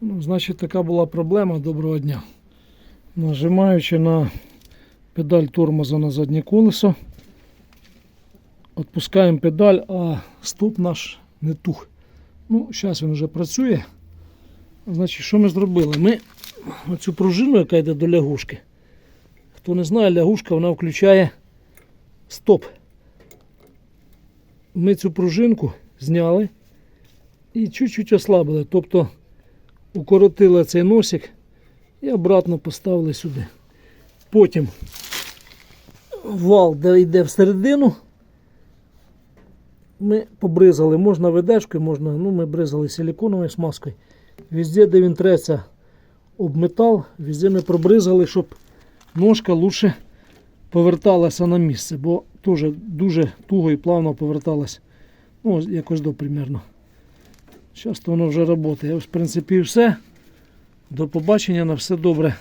Ну, значить, така була проблема. Доброго дня. Нажимаючи на педаль тормоза на заднє колесо, відпускаємо педаль, а стоп наш не тух. Ну, зараз він вже працює. Значить, що ми зробили? Ми оцю пружину, яка йде до лягушки. Хто не знає, лягушка вона включає стоп. Ми цю пружинку зняли і чуть-чуть ослабили. Тобто укоротили цей носик і обратно поставили сюди. Потім вал, де йде всередину, ми побризали, можна ведешкою, можна, ну ми бризали силиконовою смазкою. Везде, де він треться об метал, везде ми пробризали, щоб ножка лучше поверталася на місце, бо теж дуже туго і плавно поверталась. Ну, якось до примерно. Зараз воно вже працює. В принципі, все. До побачення на все добре.